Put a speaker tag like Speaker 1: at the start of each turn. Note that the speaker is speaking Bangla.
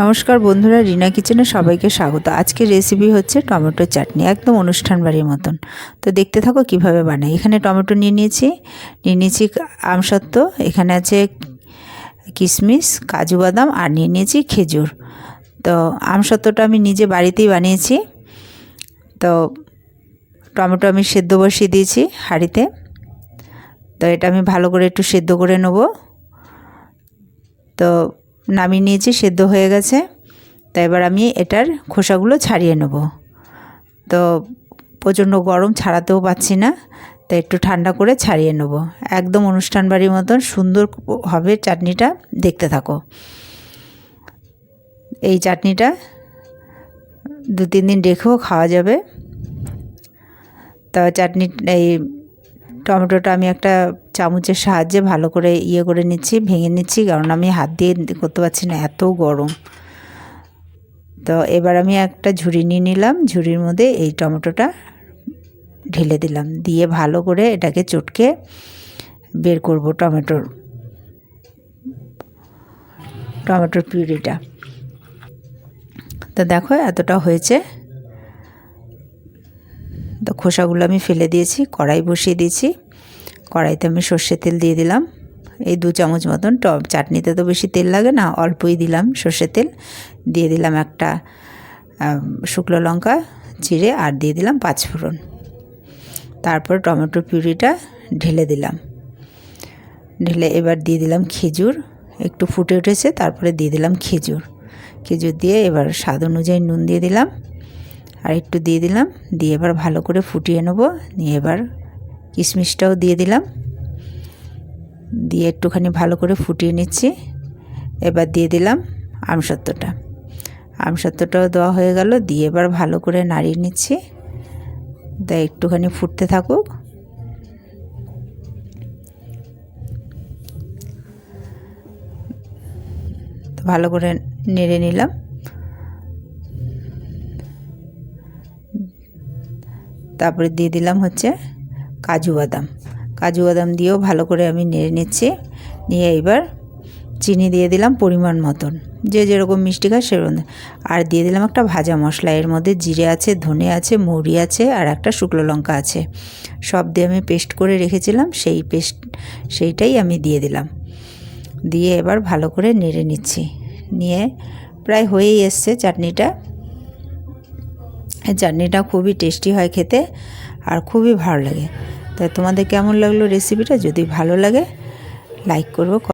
Speaker 1: নমস্কার বন্ধুরা, রিনা কিচেনে সবাইকে স্বাগত। আজকের রেসিপি হচ্ছে টমেটো চাটনি, একদম অনুষ্ঠান বাড়ির মতন। তো দেখতে থাকো কীভাবে বানাই। এখানে টমেটো নিয়ে নিয়েছি নিয়ে নিয়েছি আমসত্ত্ব, এখানে আছে কিশমিশ, কাজু বাদাম, আর নিয়ে নিয়েছি খেজুর। তো আমসত্ত্বটা আমি নিজে বাড়িতেই বানিয়েছি। তো টমেটো আমি সেদ্ধ বসিয়ে দিয়েছি হাঁড়িতে। তো এটা আমি ভালো করে একটু সেদ্ধ করে নেব। তো নামিয়ে নিয়েছি, সেদ্ধ হয়ে গেছে। তো এবার আমি এটার খোসাগুলো ছাড়িয়ে নেব। তো প্রচণ্ড গরম, ছাড়াতেও পাচ্ছি না। তো একটু ঠান্ডা করে ছাড়িয়ে নেব। একদম অনুষ্ঠান বাড়ির মতন সুন্দর হবে চাটনিটা, দেখতে থাকো। এই চাটনিটা দু তিন দিন রেখেও খাওয়া যাবে। তা চাটনি, এই টমেটোটা আমি একটা চামচের সাহায্যে ভালো করে ইয়ে করে নিচ্ছি, ভেঙে নিচ্ছি, কারণ আমি হাত দিয়ে করতে পারছি না, এত গরম। তো এবার আমি একটা ঝুড়ি নিয়ে নিলাম, ঝুড়ির মধ্যে এই টমেটোটা ঢেলে দিলাম, দিয়ে ভালো করে এটাকে চটকে বের করব টমেটোর টমেটোর পিউরিটা। তো দেখো এতটা হয়েছে। তো খোসাগুলো আমি ফেলে দিয়েছি, কড়াই বসিয়ে দিয়েছি। কড়াইতে আমি সর্ষের তেল দিয়ে দিলাম। এই দু চামচ মতন টপ চাটনিতে তো বেশি তেল লাগে না, অল্পই দিলাম সর্ষের তেল। দিয়ে দিলাম একটা শুকনো লঙ্কা চিড়ে আর দিয়ে দিলাম পাঁচ পাঁচফোড়ন তারপর টমেটো পিউরিটা ঢেলে দিলাম। ঢেলে এবার দিয়ে দিলাম খেজুর, একটু ফুটে উঠেছে, তারপরে দিয়ে দিলাম খেজুর। খেজুর দিয়ে এবার স্বাদ অনুযায়ী নুন দিয়ে দিলাম। আর একটু দিয়ে দিলাম। দিয়ে এবার ভালো করে ফুটিয়ে নেব। নিয়ে এবার কিশমিশটাও দিয়ে দিলাম। দিয়ে একটুখানি ভালো করে ফুটিয়ে নিচ্ছি। এবার দিয়ে দিলাম আমসত্ত্বটা আমসত্ত্বটাও দেওয়া হয়ে গেল। দিয়ে এবার ভালো করে নাড়িয়ে নিচ্ছি। তাই একটুখানি ফুটতে থাকুক। ভালো করে নেড়ে নিলাম। তারপরে দিয়ে দিলাম হচ্ছে কাজু বাদাম। কাজু বাদাম দিয়েও ভালো করে আমি নেড়ে নিচ্ছি। নিয়ে এবার চিনি দিয়ে দিলাম পরিমাণ মতন। যে যেরকম মিষ্টি খায় সেরকম। আর দিয়ে দিলাম একটা ভাজা মশলা। এর মধ্যে জিরে আছে, ধনে আছে, মৌরি আছে আর একটা শুকনো লঙ্কা আছে। সব দিয়ে আমি পেস্ট করে রেখেছিলাম। সেই পেস্ট, সেইটাই আমি দিয়ে দিলাম। দিয়ে এবার ভালো করে নেড়ে নিচ্ছি। নিয়ে প্রায় হয়েই এসছে চাটনিটা। চাটনিটা খুবই টেস্টি হয় খেতে আর খুবই ভালো লাগে। তাই তোমাদের কেমন লাগল রেসিপিটা যদি ভালো লাগে লাইক করব